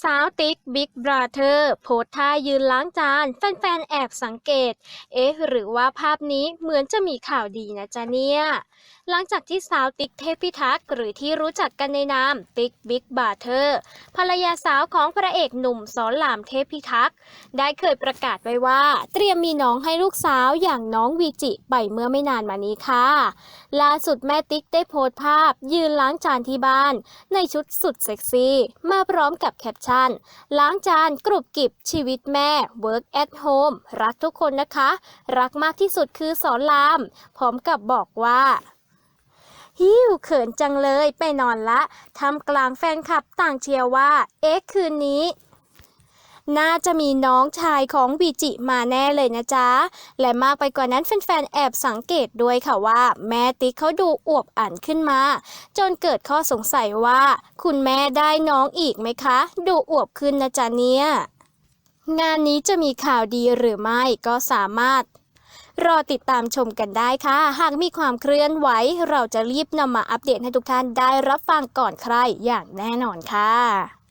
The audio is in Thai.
สาวติ๊กบิ๊กบราเธอร์โพสท่ายืนล้างจาน แฟนๆ แอบสังเกต เอ๊ะ หรือว่าภาพนี้เหมือนจะมีข่าวดีนะจ๊ะเนี่ย หลังจากที่สาวติ๊กเทพิทักษ์หรือที่รู้จักกันในนามติ๊กบิ๊กบราเธอร์ภรรยาสาวของพระเอกหนุ่มสอนรามเทพิทักษ์ได้เคยประกาศไว้ว่า เตรียมมีน้องให้ลูกสาวอย่างน้องวีจิไปเมื่อไม่นานมานี้ค่ะล่าสุดแม่ติ๊กได้โพสต์ภาพ ยืนล้างจานที่บ้าน ในชุดสุดเซ็กซี่ มาพร้อมกับแคปชั่น ล้างจานกรุบกริบชีวิตแม่ work at home รักทุกคนนะคะ รักมากที่สุดคือสอนราม พร้อมกับบอกว่าฮิวเขินจังเลยไปนอนละทำกลางแฟนคลับต่างเชียร์ว่า เอ๊ะคืนนี้ น่าจะมีน้องชายของวีจิมาแน่เลยนะจ๊ะ และมากไปกว่านั้นแฟนๆ แอบสังเกตด้วยค่ะว่า แม่ติ๊กเขาดูอวบอันขึ้นมา จนเกิดข้อสงสัยว่า คุณแม่ได้น้องอีกไหมคะ ดูอวบขึ้นนะจ๊ะเนี่ยงานนี้จะมีข่าวดีหรือไม่ก็สามารถ รอติดตามชมกันได้ค่ะ หากมีความเคลื่อนไหว เราจะรีบนำมาอัปเดตให้ทุกท่านได้รับฟังก่อนใครอย่างแน่นอนค่ะ